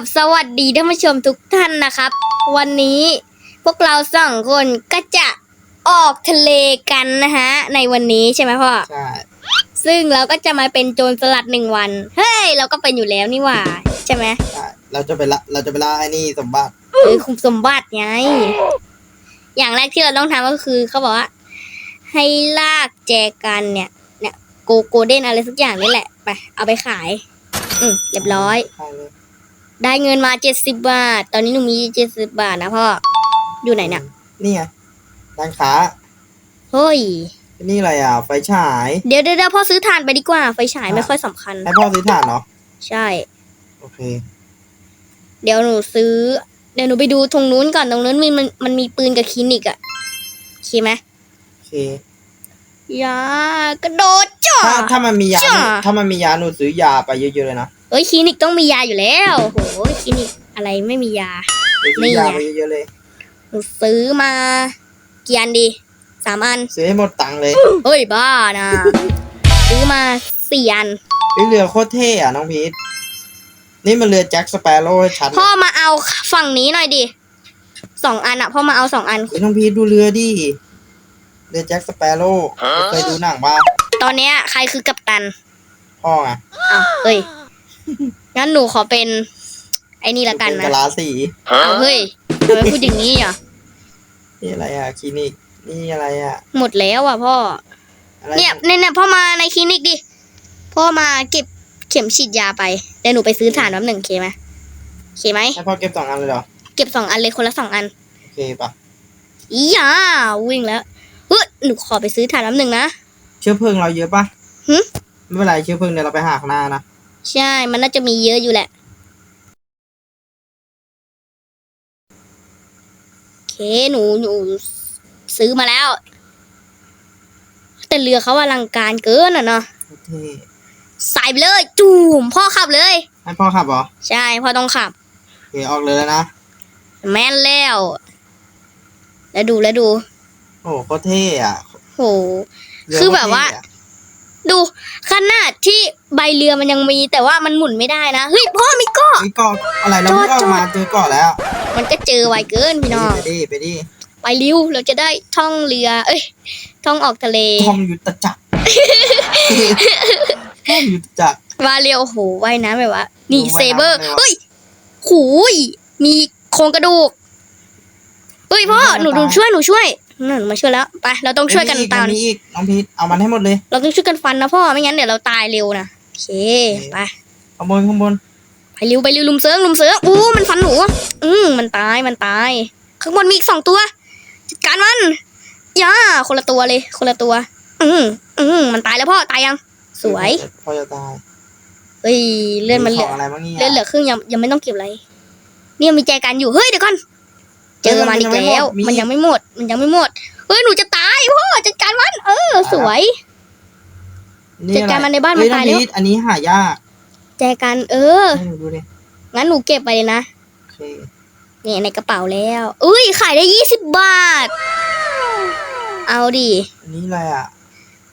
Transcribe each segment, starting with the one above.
บสวัสดีท่านผู้ชมทุกท่านนะครับ วันนี้พวกเราสองคนก็จะออกทะเลกันนะฮะ ในวันนี้ใช่ไหมพ่อ ใช่ ซึ่งเราก็จะมาเป็นโจรสลัดหนึ่งวัน เฮ้ย เราก็เป็นอยู่แล้วนี่หว่า ใช่ไหมใช่เราจะไปละเราจะไปล่าไอ้นี่สมบัติคือคุมสมบัติไง อย่างแรกที่เราต้องทำก็คือเขาบอกว่า ให้ลากแจกันเนี่ย เนี่ยโกโกเด้นอะไรสักอย่างนี่แหละ ไป เอาไปขาย อืมเรียบร้อย ใช่เลย ได้เงินมาเจ็ดสิบบาท ตอนนี้หนูมีเจ็ดสิบบาทนะพ่อ อยู่ไหนเนี่ย นี่ไงร้านค้าเฮ้ย นี่อะไรอะ ไฟฉาย เดี๋ยวเดี๋ยวเดี๋ยวพ่อซื้อถ่านไปดีกว่า ไฟฉายอะไม่ค่อยสำคัญ ให้พ่อซื้อถ่านเนาะใช่ โอเค เดี๋ยวหนูซื้อ เดี๋ยวหนูไปดูตรงนู้นก่อน ตรงนู้นมีมันมันมีปืนกับคลินิกอะโอเคไหมโอเคยากระโดดจ่อถ้าถ้ามันมียาจ้ะถ้ามันมียาหนูซื้อยาไปเยอะๆเลยนะเอ้ยคลินิกต้องมียาอยู่แล้วโหคลินิกอะไรไม่มียาหนูซื้อยานี่ไงไปเยอะๆเลย หนูซื้อมากี่อันดีสามอันซื้อให้หมดตังค์เลยเฮ้ยบ้านะ ซื้อมาสี่อัน เฮ้ยเรือโคตรเท่อะน้องพีทนี่มันเรือแจ็คสเปโร่ชัดพ่อมาเอาฝั่งนี้หน่อยดิสองอันอะพ่อมาเอาสองอัน เฮ้ยน้องพีทดูเรือดิ เรือแจ็คสเปโร่เคยดูหนังบ้าตอนเนี้ยใครคือกัปตันพ่อไงอ้าวเฮ้ย งั้นหนูขอเป็น ไอ้นี่ละกันเป็นะกะลาสีเอาเฮ้ยทำไมพูดอย่างนี้อะนี่อะไรอะคลินิกนี่อะไรอะ หมดแล้วอะพ่ออะไรเนี่ยเนี่ยเนี่ยพ่อมาในคลินิกดิพ่อมาเก็บเข็มฉีดยาไปเดี๋ยวหนูไปซื้อถ่านแป๊บหนึ่งโอเคไหมโอเคไหมให้พ่อเก็บสองอันเลยเหรอเก็บสองอันเลยคนละสองอันโอเคปะอีหยาวิ่งแล้วเฮ้ยหนูขอไปซื้อถ่านแป๊บหนึ่งนะเชื้อเพลิงเราเยอะปะหึไม่เป็นไรเชื้อเพลิงเดี๋ยวเราไปหาข้างหน้านะ ใช่ มันน่าจะมีเยอะอยู่แหละ โอเค หนู หนู ซื้อมาแล้ว แต่เรือเขาอลังการเกินอะเนาะโอเคใส่ไปเลย จูมพ่อขับเลย ให้พ่อขับเหรอ ใช่ พ่อต้องขับ โอเค ออกเลยแล้วนะ แม่นแล้ว แล้วดู แล้วดู โอ้โหโคตรเท่อะโห เรืคือแบบว่า โตรเท่อะ ดูขนาดที่ใบเรือมันยังมี แต่ว่ามันหมุนไม่ได้นะเฮ้ยพ่อมีเก้อ มีเกาะอะไรเราจอเพิ่ดงออจกอดมาเจอเกาะแล้วมันก็เจอไวเกินพี่น้องไปดิไปดิไปริ้วเราจะได้ท่องเรือ เอ้ยท่องออกทะเลทอมยุทธจักรทอมยุทธจักรวาเรียวโอ้โหว่ายน้ำแบบว่า นี่โอ้เซว่ายน้ำเบอร์เลยวะเฮ้ยหูยมีโครงกระดูกเฮ้ยพ่อหนูหนูช่วยหนูช่วย หนูมาช่วยแล้วไปเราต้องช่วยกันมีอีตามมีอีกน้องพีทเอามันให้หมดเลย เราต้องช่วยกันฟันนะพ่อไม่งั้นเดี๋ยวเราตายเร็วนะโอเคไปข้างบนข้างบนไปเร็วไปเร็วลุมเซิงลุมเซิงอู้มันฟันหนูอืมมันตายมันตาย ข้างบนมีอีกสองตัวจัดการมันย่าคนละตัวเลย คนละตัว อืมอืมมันตายแล้วพ่อตายยัง สวยพ่อจะตายเฮ้ยเลื่อนมันเหลืขอองอะไรบ้างเนี่ยเลื่อนเหลือครึ่งยังยังไม่ต้องเก็บอะไรเนี่ยมีใจกันอยู่เฮ้ยเดี๋ยวก่อน เจอมันอีกแล้ว มันยังไม่หมด มันยังไม่หมด เฮ้ย หนูจะตายพ่อจัดการมัน เออ สวยนี่จัดการอะไรมันในบ้านเฮ้ยมันตายน้องแล้วพีทอันนี้หายากแจกันเออให้หนูดูดิงั้นหนูเก็บไปเลยนะโอเคเนี่ยในกระเป๋าแล้ว อุ้ย ขายได้ยี่สิบบาท เอาดิอันนี้อะไรอะ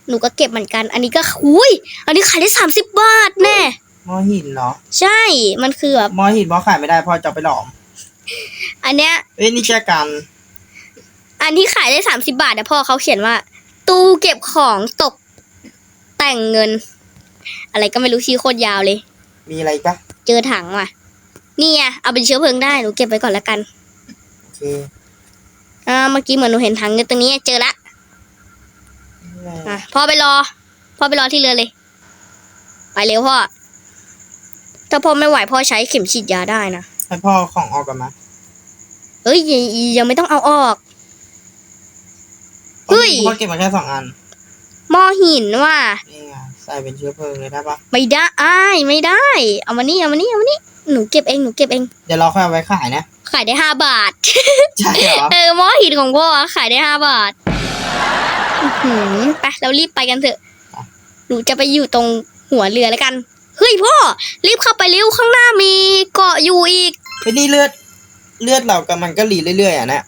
หนูก็เก็บเหมือนกัน อันนี้ก็อุ้ย อันนี้ขายได้สามสิบบาทแน่หม้อหินเหรอใช่ มันคือแบบหม้อหินหม้อขายไม่ได้พ่อจะเอาไปหลอม อันเนี้ยเอ้ยนี่แจกัน อันที่ขายได้สามสิบาทแต่พ่อเขาเขียนว่า ตู้เก็บของตกแต่งเงิน อะไรก็ไม่รู้ชื่อโคตรยาวเลย มีอะไรอีกปะเจอถังว่ะ นี่ไงเอาเป็นเชื้อเพลิงได้หนูเก็บไว้ก่อนละกันโอเคอ่าเมื่อกี้เหมือนหนูเห็นถังอยู่ตรงนี้เจอละนี่อะไรอะพ่อไปรอพ่อไปรอที่เรือเลย ไปเร็วพ่อถ้าพ่อไม่ไหวพ่อใช้เข็มฉีดยาได้นะให้พ่อของออกกันมา เอ้ยยังยังไม่ต้องเอาออกเฮ้ยพ่อเก็บมาแค่สองอันหม้อหินว่ะนี่ไงใส่เป็นเชื้อเพลิงเลยได้ปะไม่ได้อ้ายไม่ได้ เอามานี่เอามานี่เอามานี่หนูเก็บเองหนูเก็บเองเดี๋ยวเราค่อยเอาไว้ขายนะขายได้ห้าบาทใช่เหรอเออหม้อหินของพ่อขายได้ห้าบาทอื้อหือไปเรารีบไปกันเถอะหนูจะไปอยู่ตรงหัวเรือแล้วกันเฮ้ยพ่อรีบเข้าไปเร็วข้างหน้ามีเกาะอยู่อีกเฮ้ยนี่เลือด เลือดเราก็มันก็หลีเรื่อยๆอะนะ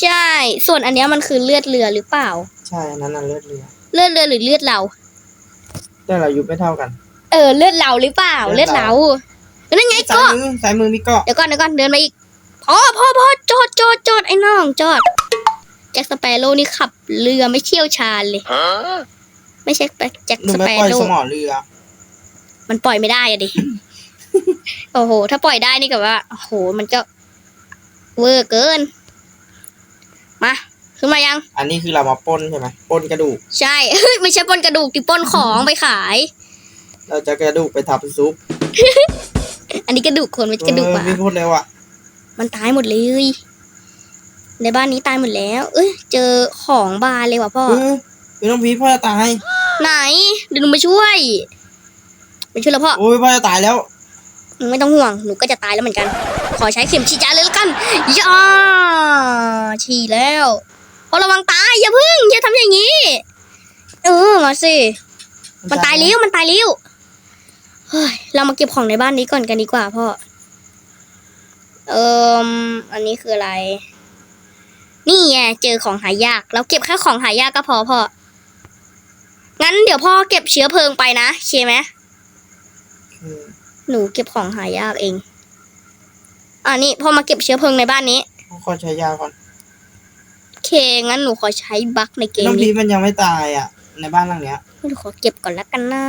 ใช่ ส่วนอันเนี้ยมันคือเลือดเรือหรือเปล่า ใช่อันนั้นน่ะเลือดเรือเลือดเรือหรือเลือดเราแต่เราอายุไม่เท่ากัน เออ เลือดเราหรือเปล่า เลืเลืออดดเราเรานั่นไงซ้าก็ ยมือซ้ายมือมีเกาะเดี๋ยวก่อนเดี๋ยวก่อนเดินมาอีกพ่อพ่อพ่อจอดจอดจอดไอ้น้องจอดแจ็คสเปโร่นี่ขับเรือไม่เชี่ยวชาญเลย ไม่ใช่แจ็คหนูสไม่เปปล่อยโร่สมอเรือ มันปล่อยไม่ได้อะดิ โอ้โห ถ้าปล่อยได้นี่กับว่าโอ้โห มันก็เวอร์เกิน มา ขึ้นมายัง อันนี้คือเรามาปล้นใช่ไหมปล้นกระดูก ใช่เฮ้ยไม่ใช่ปล้นกระดูกที่ปล้นของไปขาย เราจะกระดูกไปทำเป็นซุปอันนี้กระดูกคนไม่ใช่กระดูกหเอมาอวิ่งโคตรเร็วอะ มันตายหมดเลย ในบ้านนี้ตายหมดแล้ว เอ้ย เจอของบานเลยว่ะพ่อ เออไม่ต้องพีทพ่อจะตาย ไหน เดี๋ยวหนูมาช่วยไปช่วยแล้วพ่อ โอ้ยพ่อจะตายแล้ว ไม่ต้องห่วง หนูก็จะตายแล้วเหมือนกัน ขอใช้เข็มฉีดยาเลยแล้วกันย่าฉีดแล้วพอระวังตายอย่าพึ่งอย่าทำอย่างนี้ เออมาสิ มันตายเร็วมันตายเร็วเฮ้ยเรามาเก็บของในบ้านนี้ก่อนกันดีกว่าพ่อ เอ่มอันนี้คืออะไร นี่ไงเจอของหายาก เราเก็บแค่ของหายากก็พอพ่อ งั้นเดี๋ยวพ่อเก็บเชื้อเพลิงไปนะเคไหม หนูเก็บของหายากเอง อ่านี่พ่อมาเก็บเชื้อเพลิงในบ้านนี้พ่อขอใช้ยาก่อนโอเคงั้นหนูขอใช้บั๊กในเกมน้องพีนี้ทมันยังไม่ตายอะ ในบ้านหลังเนี้ย หนูขอเก็บก่อนละกันนะ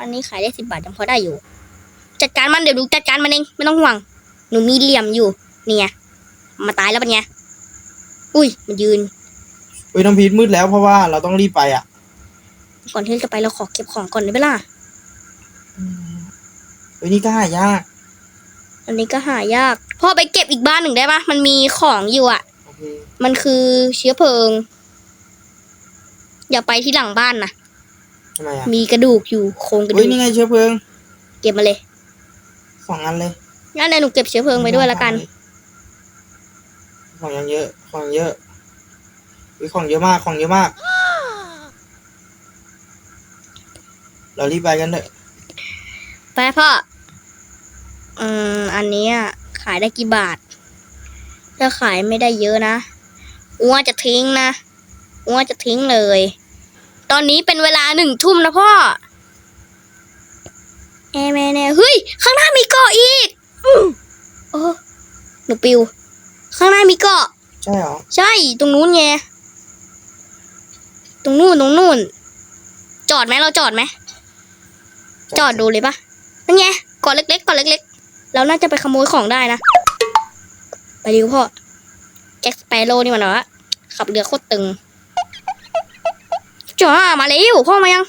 อันนี้ขายได้สิบบาทยังพอได้อยู่ จัดการมันเดี๋ยวดูจัดการมันเองไม่ต้องห่วง หนูมีเหลี่ยมอยู่ เนี่ย มาตายแล้วเป็นไงอุ้ยมันยืนเฮ้ยน้องพีทมืดแล้วเพราะว่าเราต้องรีบไปอะก่อนที่จะไปเราขอเก็บของก่อนได้ไหมล่ะเฮ้ยนี่ก็หายากอันนี้ก็หายากพ่อไปเก็บอีกบ้านหนึ่งได้ปะมันมีของอยู่อะ โอเคมันคือเชื้อเพลิง อย่าไปที่หลังบ้านนะทำไมอะมีกระดูกอยู่โครงกระเฮ้ดูยกนี่ไงเชื้อเพลิงเก็บมาเลยสองอันเลยงั้นเดี๋ยวหนูเก็บเชื้อเพลิงไปด้วยละกัน ของยังเยอะ ของยังเยอะวิของเยอะมากของเยอะมาก เรารีบไปกันเถอะไปพ่อ อืมอันเนี้ยขายได้กี่บาท ถ้าขายไม่ได้เยอะนะอ้วนจะทิ้งนะอ้วนจะทิ้งเลย ตอนนี้เป็นเวลาหนึ่งทุ่มนะพ่อแอแม่แน่เฮ้ย ข้างหน้ามีเกาะอีกอื้อโอ้หนูปิว ข้างหน้ามีเกาะใช่เหรอ ใช่ ตรงนู้นไง ตรงนู้น ตรงนู้น จอดไหมเราจอดไหม จอดดูเลยปะนั่นไงเกาะเล็กๆเกาะเล็กๆ เราน่าจะไปขโมยของได้นะ ไปดิวพ่อ แจ็คสเปโร่นี่มันเหรอขับเรือโคตรตึงจ้ามาเร็วพ่อมายัง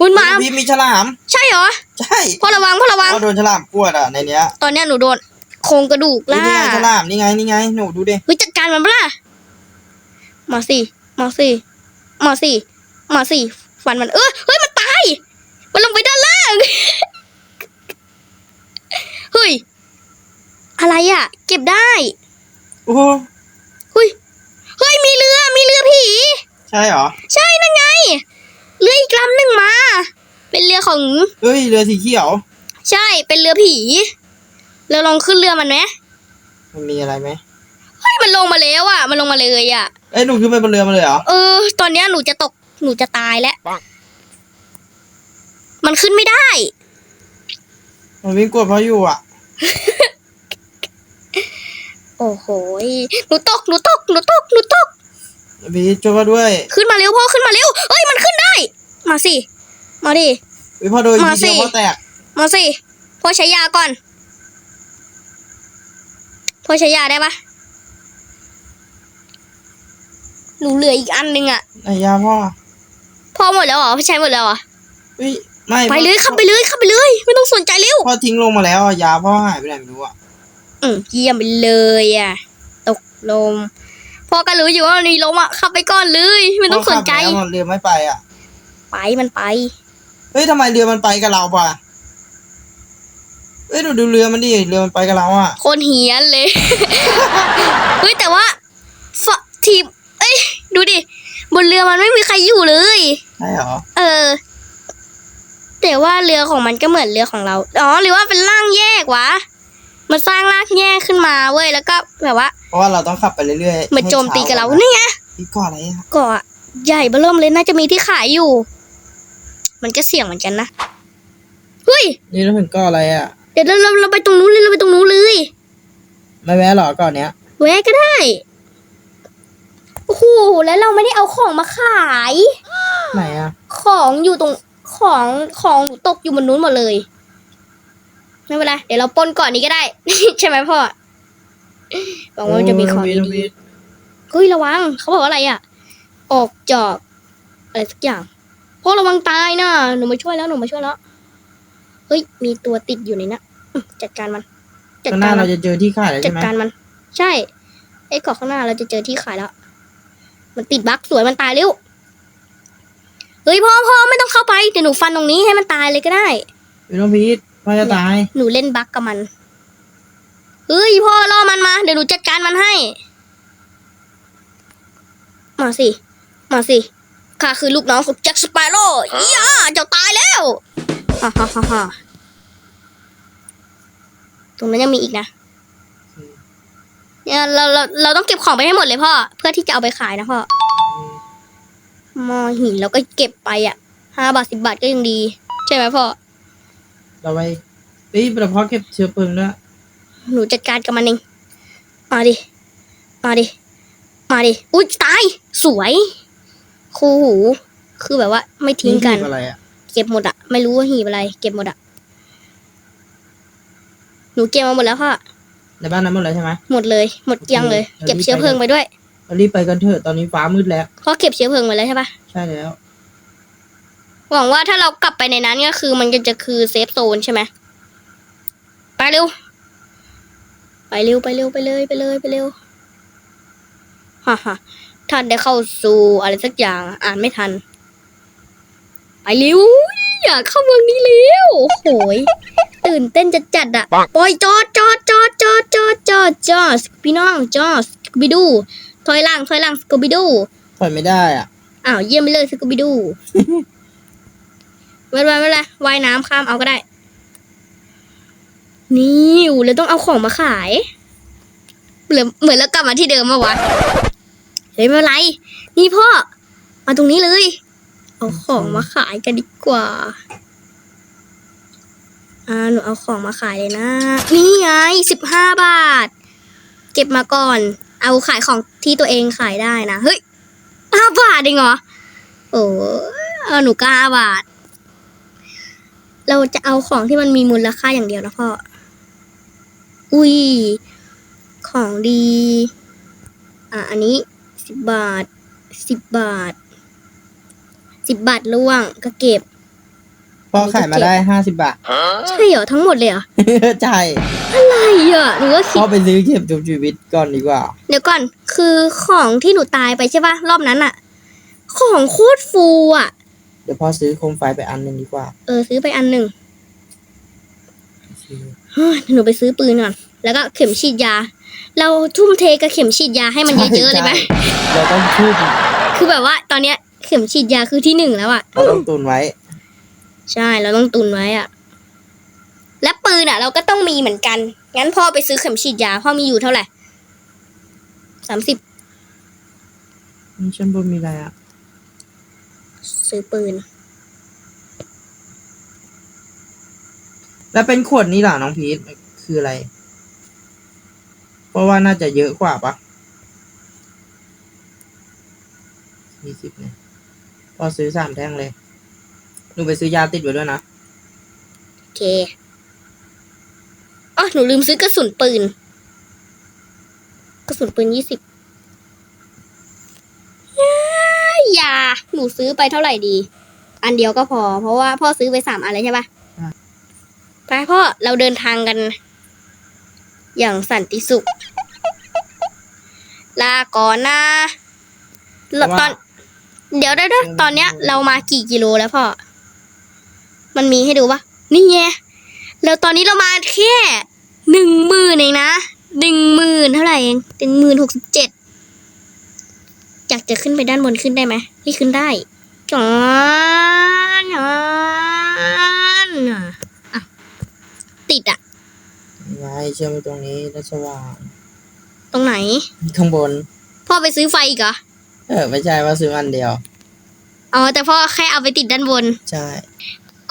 มุนมาพี่มีฉลาม ใช่เหรอ ใช่พ่อระวังพ่อระวังพ่อโดนฉลามกวดอะในเนี้ย ตอนเนี้ยหนูโดนโครงกระดูกเฮ้ยล่านี่ไงฉลามนี่ไงนี่ไงหนูดูดิเฮ้ยจัดการมันปะล่ะมาสิมาสิมาสิมาสิฟันมันเออเฮ้ยมันตาย มันลงไปด้านล่าง เฮ้ย อะไรอะ เก็บได้ โอ้โหเฮ้ย เฮ้ย มีเรือ มีเรือผี ใช่เหรอ ใช่นั่นไง เรืออีกลำหนึ่งมา เป็นเรือของ เฮ้ย เรือสีเขียว ใช่ เป็นเรือผี เราลองขึ้นเรือมันไหมมันมีอะไรไหมเฮ้ย มันลงมาแล้วอะ มันลงมาเลยอะ เอ้ยหนูขึ้นไปบนเรือมาเลยเหรอ เออ ตอนเนี้ยหนูจะตก หนูจะตายแล้ว มันขึ้นไม่ได้ มันวิ่งกวดเพราะอยู่อะ โอ้โหยหนูตกหนูตกหนูตกหนูตกพี่ช่วยพ่อด้วยขึ้นมาเร็วพ่อขึ้นมาเร็วเอ้ยมันขึ้นได้ มาสิ มาดิพี่พ่อโดนมาทีสิ เดียวพ่อแตกมาสิพ่อใช้ยาก่อนพ่อใช้ยาได้ปะหนูเหลืออีกอันหนึงอะไหนยาพ่อพ่อหมดแล้วเหรอพ่อใช้หมดแล้วเหรอเฮ้ย ไม่ไปเลยพ่อขับไปเลยขับไปเลย ไม่ต้องสนใจเร็วพ่อทิ้งลงมาแล้วอะยาพ่อหายไปไหนไม่รู้อะอืมเยี่ยมไปเลยอะ ตกลมพ่อก็รู้อยู่ว่ามันมีลมอะขับไปก่อนเลยไม่ต้องสนใจพ่อขับแล้วเรือไม่ไปอะ ไปมันไป เฮ้ยทำไมเรือมันไปกับเราป่ะเฮ้ยดูดูเรือมันดิเรือมันไปกับเราอะโคนเหียนเลยเฮ้ยแต่ว่าฝทีมเอ้ยดูดิบนเรือมันไม่มีใครอยู่เลยใช่เหรอเออ แต่ว่าเรือของมันก็เหมือนเรือของเรา อ๋อ หรือว่าเป็นร่างแยกวะ มันสร้างร่างแยกขึ้นมาเว้ย แล้วก็แบบว่า เพราะว่าเราต้องขับไปเรื่อยๆเหมือนโจมตีกับเราให้ช้นี่ไงพี่ก่อนอะไรอะเกาะใหญ่เบ้อเริ่มเลยน่าจะมีที่ขายอยู่ มันก็เสี่ยงเหมือนกันนะ เฮ้ย นี่เราเห็นก็อะไรอะเดี๋ยวเราเราเราไปตรงนู้นเลยเราไปตรงนู้นเลย ไม่แวะหรอก่อนเนี้ย แวะก็ได้ โอ้โห แล้วเราไม่ได้เอาของมาขาย ไหนอะของอยู่ตรง ของของหนูตกอยู่บนนู้นหมดเลย ไม่เป็นไรเดี๋ยวเราปล้นก่อนนี้ก็ได้ ใช่ไหมพ่อหวังว่ามันจะมีของโยน้ดีพีทๆเฮ้ยระวัง เขาบอกว่าอะไรอะ ออกจอกอะไรสักอย่างพ่อระวังตายนะหนูมาช่วยแล้วหนูมาช่วยแล้วเฮ้ย มีตัวติดอยู่ในนั้นอื้อจัดการมัน จัดข้างหกาน้ารมัเรานจะเจอที่ขายแล้วจัใช่ดไหมการมัน ใช่ไอ้เกาะข้างหน้าเราจะเจอที่ขายแล้ว มันติดบั๊กสวยมันตายเร็ว เฮ้ยพ่อพ่อไม่ต้องเข้าไปเดี๋ยวหนูฟันตรงนี้ให้มันตายเลยก็ได้ พี่น้องพีทพ่อจะตาย หนูเล่นบั๊กกับมันเฮ้ยพ่อล่อมันมาเดี๋ยวหนูจัดการมันให้ มาสิ มาสิข้าคือลูกน้องของแจ็คสเปโร่ย่าเจ้าตายแล้วฮ่าฮ่าฮ่าฮ่าตรงนั้นยังมีอีกนะเนี่ยเราเราเราต้องเก็บของไปให้หมดเลยพ่อ เพื่อที่จะเอาไปขายนะพ่อ มอหินเราก็เก็บไปอะห้าบาทสิบาทก็ยังดี ใช่ไหมพ่อ เราไปเฮ้ยเราพอเก็บเชื้อเพลิงด้วยหนูจัดการกับมันเอง มาดิ มาดิ มาดิ อุ้ยตาย สวย คู่หู คือแบบว่า ไม่ทิ้งกัน หีบอะไรอะเก็บหมดอะไม่รู้ว่าหีบอะไร เก็บหมดอะหนูเก็บมาหมดแล้วพ่อในบ้านนั้นหมดเลยใช่ไหมหมดเลย หมดเกลี้ยงเลยโอเคเก็บเชื้อเพลิงไปด้วยเรารีบไปกันเถอะตอนนี้ฟ้ามืดแล้วพ่อเก็บเชื้อเพลิงไว้แล้วใช่ปะใช่แล้ว หวังว่าถ้าเรากลับไปในนั้นก็คือมันก็จะคือเซฟโซนใช่ไหมไปเร็ว ไปเร็วไปเร็วไปเลยไปเลยไปเร็วฮ่าฮ่าท่านได้เข้าสู่อะไรสักอย่างอ่านไม่ทัน ไปเร็วอยากเข้าเมืองนี้เร็วโอ้โหยตื่นเต้นจะจัดๆอะปล่อยจอดจอดจอดจอดจอดจอดจอดพี่น้องจอดสกูบิดู ถอยหล่างถอยหล่างสกูบิดูถอยไม่ได้อะอ้าวเยี่ยมไปเลยสกูบิดูไม่เป็นไรไม่เป็นไรว่ายน้ำข้ามเอาก็ได้ นี่อยู่แล้วต้องเอาของมาขายเหมือนเหมือนแล้วกลับมาที่เดิมมาวะเฮ้ยไม่เป็นไร นี่พ่อ มาตรงนี้เลย เอาของมาขายกันดีกว่าอ่าหนูเอาของมาขายเลยนะ นี่ไงสิบห้าบาท เก็บมาก่อน เอาขายของที่ตัวเองขายได้นะ เฮ้ยห้าบาทเองเหรอ โอ้เอาหนูก็ห้าบาท เราจะเอาของที่มันมีมูลค่าอย่างเดียวนะพ่อ อุ้ย ของดี อะ อันนี้สิบบาท สิบบาท สิบบาทล่วงก็เก็บ พ่อขายมาได้ห้าสิบบาท ใช่เหรอทั้งหมดเลยเหรอ ใช่อะไรอะหนูก็คิพ่ดอไปซื้อเข็มจุบชีวิตก่อนดีกว่า เดี๋ยวก่อนคือของที่หนูตายไปใช่ปะรอบนั้นอะของโคตรฟูอะเดี๋ยวพ่อซื้อโคมไฟไปอันหนึ่งดีกว่าเออซื้อไปอันหนึ่งเฮ้ยหนูไปซื้อปืนก่อน แล้วก็เข็มฉีดยา เราทุ่มเทกับเข็มฉีดยาให้มันเยอะๆเลยไหมใช่เราต้องพูดคือแบบว่าตอนเนี้ยเข็มฉีดยาคือที่หนึ่งแล้วอะเราต้องตุนไว้ ใช่เราต้องตุนไว้อะและปืนอะเราก็ต้องมีเหมือนกัน งั้นพ่อไปซื้อเข็มฉีดยา พ่อมีอยู่เท่าไหร่สามสิบนี่ชั้นบนมีอะไรอะ ซื้อปืน แล้วเป็นขวดนี้เหรอน้องพีทคืออะไร เพราะว่าน่าจะเยอะกว่าปะยี่สิบเนี่ย พอซื้อสามแท่งเลย หนูไปซื้อยาติดไว้ด้วยนะ โอเคอ๋อหนูลืมซื้อกระสุนปืน กระสุนปืนยี่สิบยา หนูซื้อไปเท่าไหร่ดี อันเดียวก็พอ เพราะว่าพ่อซื้อไปสามอันเลยใช่ปะอะ ไปพ่อเราเดินทางกัน อย่างสันติสุข ลาก่อนนะแล้วตอน เดี๋ยวเดี๋ยวเดี๋ยวตอนเนี้ย เรามากี่กิโลแล้วพ่อ มันมีให้ดูปะนี่ไงแล้วตอนนี้เรามาแค่หนึ่งหมื่นเองนะหนึ่งหมื่นเท่าไหร่เองหนึ่งหมื่นหกสิบเจ็ดอยากจะขึ้นไปด้านบนขึ้นได้ไหมนี่ขึ้นได้จอนจอนอะติดอะไงเชื่อมไปตรงนี้แล้วสว่างตรงไหน ข้างบน พ่อไปซื้อไฟอีกเหรอ เออ ไม่ใช่ว่าซื้ออันเดียว อ๋อ แต่พ่อแค่เอาไปติดด้านบน ใช่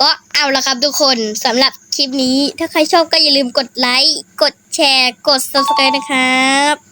ก็เอาละครับทุกคนสำหรับคลิปนี้ ถ้าใครชอบก็อย่าลืมกดไลค์ กดแชร์ กด subscribe นะครับ